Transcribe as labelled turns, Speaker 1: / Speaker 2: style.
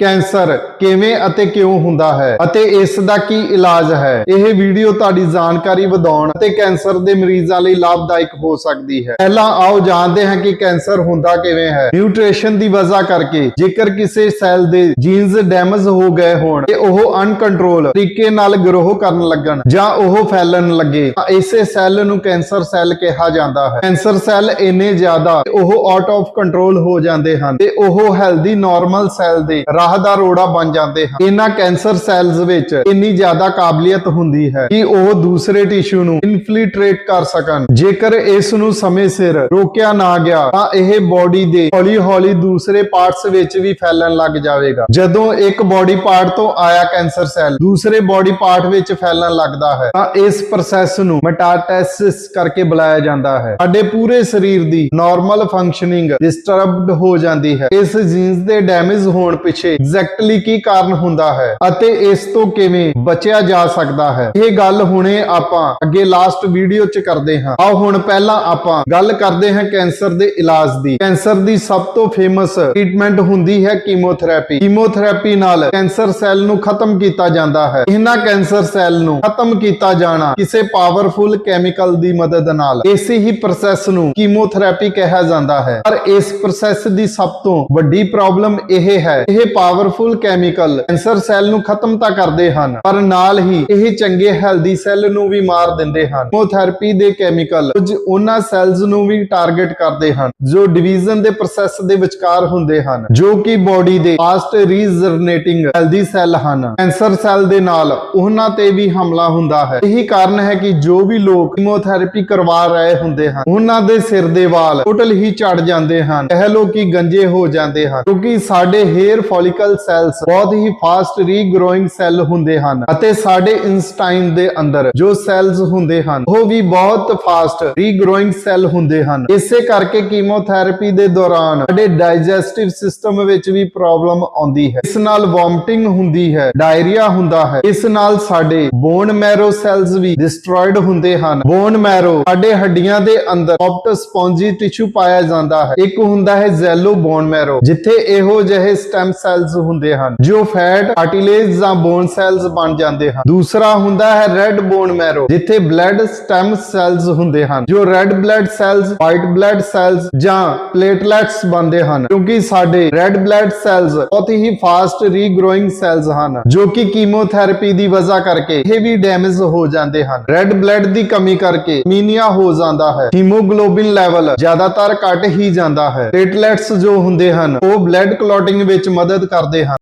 Speaker 1: Cancer ਕਿਵੇਂ ਅਤੇ ਕਿਉਂ ਹੁੰਦਾ ਹੈ ਅਤੇ ਇਸ ਦਾ ਕੀ ਇਲਾਜ ਹੈ? ਇਹ ਵੀਡੀਓ ਤੁਹਾਡੀ ਜਾਣਕਾਰੀ ਵਧਾਉਣ ਅਤੇ ਕੈਂਸਰ ਦੇ ਮਰੀਜ਼ਾਂ ਲਈ ਲਾਭਦਾਇਕ ਹੋ ਸਕਦੀ ਹੈ। ਪਹਿਲਾਂ ਆਓ ਜਾਣਦੇ ਹਾਂ ਕਿ ਕੈਂਸਰ ਹੁੰਦਾ ਕਿਵੇਂ ਹੈ। ਨਿਊਟ੍ਰੀਸ਼ਨ ਦੀ ਵਜ੍ਹਾ ਕਰਕੇ ਜੇਕਰ ਕਿਸੇ ਸੈੱਲ ਦੇ ਜੀਨਸ ਡੈਮੇਜ ਹੋ ਗਏ ਹੋਣ ਤੇ ਉਹ ਅਨਕੰਟਰੋਲ ਤਰੀਕੇ ਨਾਲ ਗਰੋਹ ਕਰਨ ਲੱਗਣ ਜਾਂ ਉਹ ਫੈਲਣ ਲੱਗੇ ਤਾਂ ਇਸੇ ਸੈੱਲ ਨੂੰ ਕੈਂਸਰ ਸੈੱਲ ਕਿਹਾ ਜਾਂਦਾ ਹੈ। ਕੈਂਸਰ ਸੈੱਲ ਇੰਨੇ ਜ਼ਿਆਦਾ ਉਹ ਆਊਟ ਆਫ ਕੰਟਰੋਲ ਹੋ ਜਾਂਦੇ ਹਨ ਤੇ ਉਹ ਹੈਲਦੀ ਨਾਰਮਲ ਸੈੱਲ ਦੇ ਰਾਹ ਦਾ ਰੋੜਾ ਬਣ ਜਾਂਦੇ ਹਨ। ਇਹਨਾਂ ਕੈਂਸਰ ਸੈੱਲਸ ਵਿੱਚ ਇੰਨੀ ਜ਼ਿਆਦਾ ਕਾਬਲੀਅਤ ਹੁੰਦੀ ਹੈ ਕਿ ਉਹ ਦੂਸਰੇ ਟਿਸ਼ੂ ਨੂੰ ਇਨਫਿਲਟ੍ਰੇਟ ਕਰ ਸਕਣ। ਜੇਕਰ ਇਸ ਨੂੰ ਸਮੇਂ ਸਿਰ ਰੋਕਿਆ ਨਾ ਗਿਆ, ਤਾਂ ਇਹ ਬਾਡੀ ਦੇ ਹੌਲੀ-ਹੌਲੀ ਦੂਸਰੇ ਪਾਰਟਸ ਵਿੱਚ ਵੀ ਫੈਲਣ ਲੱਗ ਜਾਵੇਗਾ। ਜਦੋਂ ਇੱਕ ਬਾਡੀ ਪਾਰਟ ਤੋਂ ਆਇਆ ਕੈਂਸਰ ਸੈਲ ਦੂਸਰੇ ਬਾਡੀ ਪਾਰਟ ਵਿੱਚ ਫੈਲਣ ਲੱਗਦਾ ਹੈ, ਤਾਂ ਇਸ ਪ੍ਰੋਸੈਸ ਨੂੰ ਮੈਟਾਸਟੈਸਿਸ ਕਰਕੇ ਬੁਲਾਇਆ ਜਾਂਦਾ ਹੈ। ਸਾਡੇ ਪੂਰੇ ਸਰੀਰ ਦੀ ਨਾਰਮਲ ਫੰਕਸ਼ਨਿੰਗ ਡਿਸਟਰਬਡ ਹੋ ਜਾਂਦੀ ਹੈ। ਇਸ ਜੀਨਸ ਦੇ ਡੈਮੇਜ ਹੋਣ ਪਿੱਛੇ ਐਗਜ਼ੈਕਟਲੀ ਕੀ ਕਾਰਨ ਹੁੰਦਾ ਹੈ ਅਤੇ ਇਸ ਤੋਂ ਕਿਵੇਂ ਬਚਿਆ ਜਾ ਸਕਦਾ ਹੈ? ਇਹ ਗੱਲ ਹੁਣੇ ਆਪਾਂ ਅੱਗੇ ਲਾਸਟ ਵੀਡੀਓ 'ਚ ਕਰਦੇ ਹਾਂ। ਆਓ ਹੁਣ ਪਹਿਲਾਂ ਆਪਾਂ ਗੱਲ ਕਰਦੇ ਹਾਂ ਕੈਂਸਰ ਦੇ ਇਲਾਜ ਦੀ। ਕੈਂਸਰ ਦੀ ਸਭ ਤੋਂ ਫੇਮਸ ਟ੍ਰੀਟਮੈਂਟ ਹੁੰਦੀ ਹੈ ਕੀਮੋਥੈਰੇਪੀ ਕੀਮੋਥੈਰੇਪੀ ਨਾਲ ਕੈਂਸਰ ਸੈੱਲ ਨੂੰ ਖਤਮ ਕੀਤਾ ਜਾਂਦਾ ਹੈ। ਇਹਨਾਂ ਕੈਂਸਰ ਸੈੱਲ ਨੂੰ ਖਤਮ ਕੀਤਾ ਜਾਣਾ ਕਿਸੇ ਪਾਵਰਫੁਲ ਕੈਮੀਕਲ ਦੀ ਮਦਦ ਨਾਲ ਇਸੇ ਹੀ ਪ੍ਰੋਸੈਸ ਨੂੰ ਕੀਮੋਥੈਰੇਪੀ ਕਿਹਾ ਜਾਂਦਾ ਹੈ। ਪਰ ਇਸ ਪ੍ਰੋਸੈਸ ਦੀ ਸਭ ਤੋਂ ਵੱਡੀ ਪ੍ਰੋਬਲਮ ਇਹ ਹੈ। ਇਹ ਪਾਵਰਫੁਲ ਕੈਮੀਕਲ ਕੈਂਸਰ ਸੈੱਲ ਨੂੰ ਖਤਮ ਤਾਂ ਕਰਦੇ ਹਨ, ਪਰ ਨਾਲ ਹੀ ਇਹ ਚੰਗੇ ਹੈਲਦੀ ਸੈੱਲ ਨੂੰ ਵੀ ਮਾਰ ਦਿੰਦੇ ਹਨ। ਕੀਮੋਥੈਰੇਪੀ ਦੇ ਕੈਮੀਕਲ ਕੁਝ ਉਹਨਾਂ ਸੈੱਲਸ ਨੂੰ ਵੀ ਟਾਰਗੇਟ ਕਰਦੇ ਹਨ, ਜੋ ਡਿਵੀਜ਼ਨ ਦੇ ਪ੍ਰੋਸੈਸ ਦੇ ਵਿਚਕਾਰ ਹੁੰਦੇ ਹਨ, ਜੋ ਕਿ ਬਾਡੀ ਦੇ ਫਾਸਟ ਰੀਜਨਰੇਟਿੰਗ ਹੈਲਦੀ ਸੈੱਲ ਹਨ। ਕੈਂਸਰ ਸੈੱਲ ਦੇ ਨਾਲ ਉਹਨਾਂ ਤੇ ਵੀ ਹਮਲਾ ਹੁੰਦਾ ਹੈ। ਇਹੀ ਕਾਰਨ ਹੈ ਕਿ ਜੋ ਵੀ ਲੋਕ ਕੀਮੋਥੈਰੇਪੀ ਕਰਵਾ ਰਹੇ ਹੁੰਦੇ ਹਨ, ਉਹਨਾਂ ਦੇ ਸਿਰ ਦੇ ਵਾਲ ਟੋਟਲ ਹੀ ਝੜ ਜਾਂਦੇ ਹਨ। ਕਹਿ ਇਹ ਕਿ ਗੰਜੇ ਹੋ ਜਾਂਦੇ ਹਨ, ਕਿਉਂਕਿ ਸਾਡੇ ਹੇਅਰ ਫੋਲਿਕਲ ਸੈਲਸ ਬਹੁਤ ਹੀ ਫਾਸਟ ਰੀਗਰੋਇੰਗ ਸੈੱਲ ਹੁੰਦੇ ਹਨ ਅਤੇ ਸਾਡੇ ਇਨਸਟਾਈਨ ਦੇ ਅੰਦਰ ਜੋ ਸੈਲਸ ਹੁੰਦੇ ਹਨ, ਉਹ ਵੀ ਬਹੁਤ ਫਾਸਟ ਰੀਗਰੋਇੰਗ ਸੈੱਲ ਹੁੰਦੇ ਹਨ। ਇਸੇ ਕਰਕੇ ਕੀਮੋਥੈਰੇਪੀ ਦੇ ਦੌਰਾਨ ਸਾਡੇ ਡਾਈਜੈਸਟਿਵ ਸਿਸਟਮ ਵਿੱਚ ਵੀ ਪ੍ਰੋਬਲਮ ਆਉਂਦੀ ਹੈ। ਇਸ ਨਾਲ ਵੋਮਟਿੰਗ ਹੁੰਦੀ ਹੈ ਡਾਇਰੀਆ ਹੁੰਦਾ ਹੈ। ਇਸ ਨਾਲ ਸਾਡੇ ਬੋਨ ਮੈਰੋ ਸੈਲਸ ਵੀ ਡਿਸਟਰੋਇਡ ਹੁੰਦੇ ਹਨ। ਬੋਨ ਮੈਰੋ ਸਾਡੇ ਹੱਡੀਆਂ ਦੇ ਅੰਦਰ ਸੌਫਟ ਸਪੌਂਜੀ ਟਿਸ਼ੂ ਪਾਇਆ ਜਾਂਦਾ ਹੈ। ਇੱਕ ਹੁੰਦਾ ਹੈ ਜ਼ੈਲੋ ਬੋਨ ਮੈਰੋ ਜਿੱਥੇ ਇਹੋ ਜਿਹੇ ਸਟੈਮ ਸੈਲਸ ਹੁੰਦੇ ਹਨ, ਜੋ ਫੈਟ ਕਾਰਟਿਲੇਜ ਜਾਂ ਬੋਨ ਸੈਲਸ ਬਣ ਜਾਂਦੇ ਹਨ। ਦੂਸਰਾ ਹੁੰਦਾ ਹੈ ਰੈੱਡ ਬੋਨ ਮੈਰੋ ਜਿੱਥੇ ਬਲੱਡ ਸਟੈਮ ਸੈਲਸ ਹੁੰਦੇ ਹਨ, ਜੋ red blood cells white blood cells ਜਾਂ ਪਲੇਟਲੈਟਸ ਬਣਦੇ ਹਨ, ਕਿਉਂਕਿ ਸਾਡੇ ਰੈੱਡ ਬਲੱਡ ਸੈਲਸ ਬਹੁਤ ਹੀ ਫਾਸਟ ਰੀਗਰੋਇੰਗ ਸੈਲਸ ਹਨ, ਜੋ ਕਿ ਕੀਮੋਥੈਰੇਪੀ ਦੀ ਵਜ੍ਹਾ ਕਰਕੇ ਇਹ ਵੀ ਡੈਮੇਜ ਹੋ ਜਾਂਦੇ ਹਨ। ਰੈੱਡ ਬਲੱਡ ਦੀ ਕਮੀ ਕਰਕੇ ਮੀਨੀਆ ਹੋ ਜਾਂਦਾ ਹੈ। ਹੀਮੋਗਲੋਬਿਨ ਲੈਵਲ ਜ਼ਿਆਦਾਤਰ ਘਟ ਹੀ ਜਾਂਦਾ ਹੈ। ਪਲੇਟਲੈਟਸ ਜੋ ਹੁੰਦੇ ਹਨ, ਉਹ ਬਲੱਡ ਕਲੋਟਿੰਗ ਵਿੱਚ ਮਦਦ ਕਰਦੇ ਹਨ